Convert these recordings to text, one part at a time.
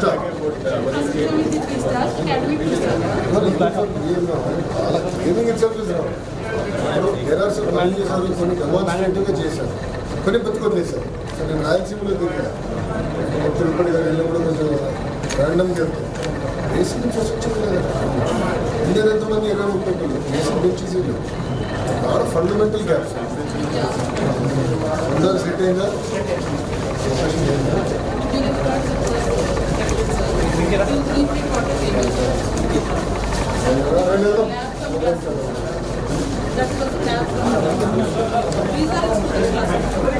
Star gaming itself is there are చేశారు కొన్ని బతుకొని చేశారు కొన్ని సో నేను రాయలసీమలో తిరిగాను తిరుపతి గారు వెళ్ళినప్పుడు కొంచెం ర్యాండమ్ వెళ్తాం బేసిక్ ఇన్ఫ్రాస్ట్రక్చర్ వచ్చి ఇండియన్ ఎంతమంది ఇరవై ముప్పై దేశం బేసిక్ బెంచెస్ చాలా ఫండమెంటల్ గ్యాప్స్ అందరూ సెట్ అయిందా? Discussion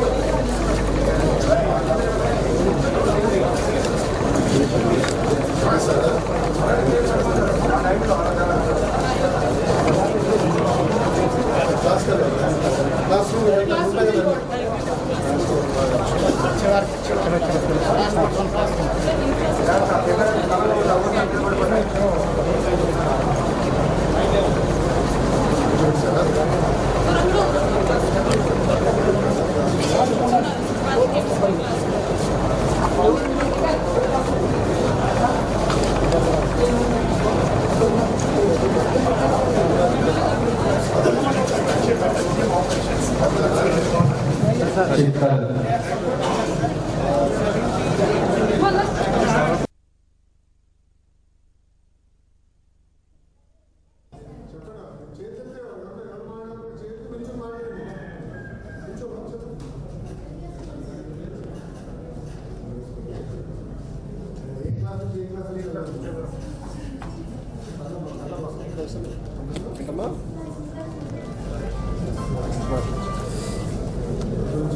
Teşekkürler.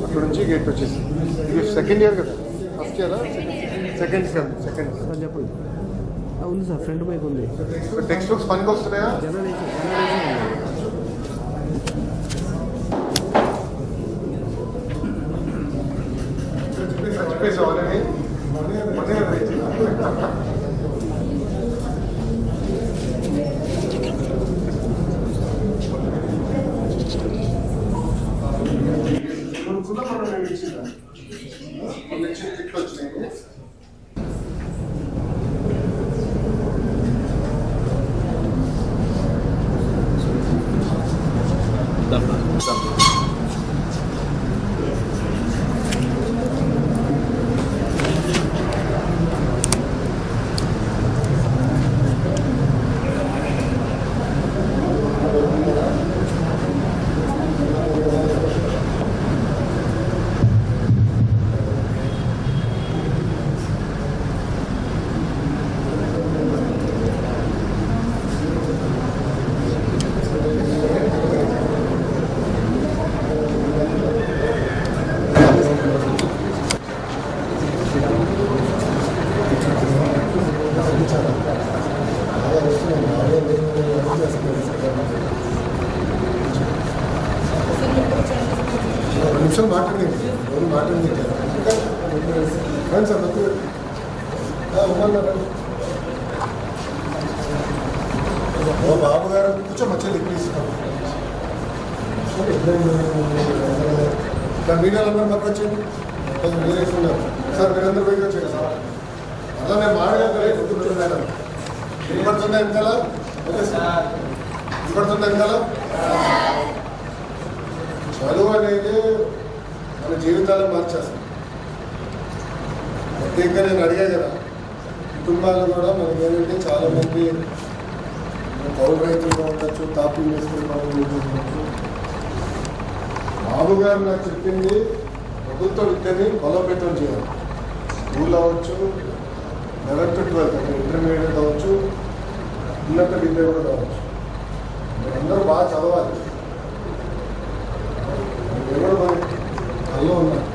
అక్కడ నుంచి గేట్ వచ్చేసి. ఇది సెకండ్ ఇయర్ కదా? ఫస్ట్ ఇయరా సెకండ్ సెమ్ సెకండ్ సార్ చెప్పండి. ఉంది సార్ ఫ్రంట్ బైక్ ఉంది. టెక్స్ట్ బుక్స్ పనికి వస్తున్నాయా? Generation generation. చెప్పేసి ఆల్రెడీ నిమిషాలు నిమిషం మాట్లాడండి. ఎవరు మాట్లాడండి రండి. సార్ ఓ బాబు గారు కూర్చో మచ్చలు ఎక్కిస్తాం సార్ మీడియాలో అందరూ పక్క వచ్చింది కొంచెం మీరు వేస్తున్నారు సార్ మీరందరూ పోయి వచ్చారు సార్. అలా నేను మాట్లాడలేదు కూర్చున్నాను వినపడుతుందా వెనకాల ఓకే సార్. వినపడుతుందా వెనకాల చదువు అనేది మన జీవితాలు మార్చేస్తాం. ప్రత్యేకంగా నేను అడిగా కదా కుటుంబాలు కూడా మనకి ఏంటంటే చాలామంది కౌలు రైతులుగా ఉండొచ్చు తాపీ మేస్తులుగా ఉండొచ్చు బాబు గారు నాకు చెప్పింది ప్రభుత్వ విద్యని బలోపేతం చేయాలి. స్కూల్ అవ్వచ్చు లెవెన్త్ ట్వెల్త్ అంటే ఇంటర్మీడియట్ అవ్వచ్చు ఉన్నత విద్య కూడా కావచ్చు అందరూ బాగా చదవాలి ఎవరు మన కళ్ళు ఉన్నారు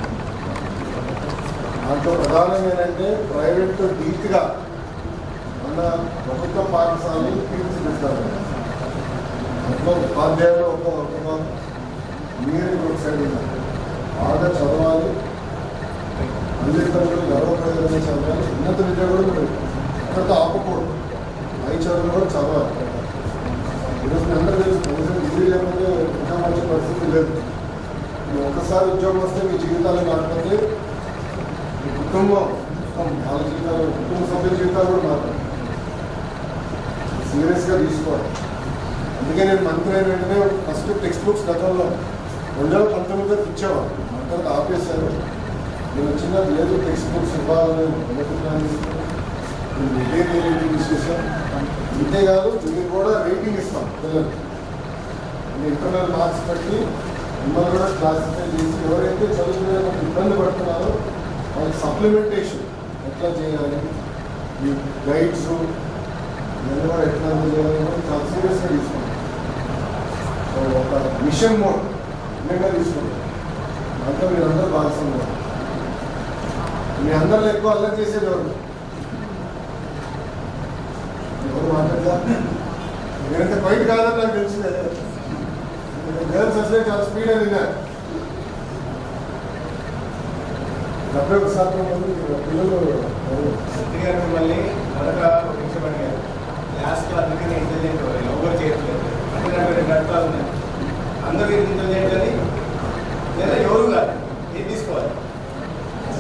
దాంట్లో ప్రధానంగా ఏంటంటే ప్రైవేట్ ధీటుగా మన ప్రభుత్వ పాఠశాలని తీర్చిదిద్దాలి దాంట్లో ఉపాధ్యాయులు ఒక ఒక మీరు ఒకసారి బాగా చదవాలి. అన్నింటిలో గర్వప్రదంగా చదవాలి. ఉన్నత విద్య కూడా మీరు అక్కడితో ఆపకూడదు. పై చదువులు కూడా చదవాలి. ఈరోజు అందరూ తెలుసు ప్రజలు డిగ్రీ లేకపోతే ఇంకా మంచి పరిస్థితి లేదు. ఒకసారి ఉద్యోగం వస్తే మీ జీవితాలు మారిపోతే మీ కుటుంబం మొత్తం వాళ్ళ జీవితాలు కుటుంబ సభ్యుల జీవితాలు కూడా మారుతుంది సీరియస్గా తీసుకోవాలి. అందుకే నేను మంత్రి అయిన వెంటనే ఫస్ట్ టెక్స్ట్ బుక్స్ గతంలో రెండు వేల పంతొమ్మిదిలో ఇచ్చేవాడు తర్వాత ఆపేశారు. నేను వచ్చిన లేదు టెక్స్ట్ బుక్స్ ఇవ్వాలని మొదటి ప్లాన్ తీసుకుని చేశాను అంతేకాదు మీరు కూడా రేటింగ్ ఇస్తాం పిల్లలకి. ఇంటర్నల్ మార్క్స్ బట్టి మిమ్మల్ని కూడా క్లాసిఫై చేసి ఎవరైతే చదువుకునే ఇబ్బంది పడుతున్నారో వాళ్ళకి సప్లిమెంటేషన్ ఎట్లా చేయాలి? మీ గైడ్స్ ఇవన్నీ కూడా ఎట్లా చేయాలి? కూడా చాలా సీరియస్గా తీసుకుంటాం. సో ఒక మిషన్ మోడ్ నిజంగా తీసుకుంటాం. దాంట్లో మీరందరూ భాగస్వామ్యం మీ అందరిలో ఎక్కువ అల్లరి చేసేది ఎవరు? ఎవరు మాట్లాడదా నేనంటే బయట కాదని నాకు తెలిసింది ಗರ್ಲ್ಸ್ ಅಸ್ಲೇಟ್ ಅವ್ರ ಸ್ಪೀಡಲ್ಲಿ ಇದೆ. ಡಬ್ಲ್ಯೂ ಸಾಕು ಬಂದು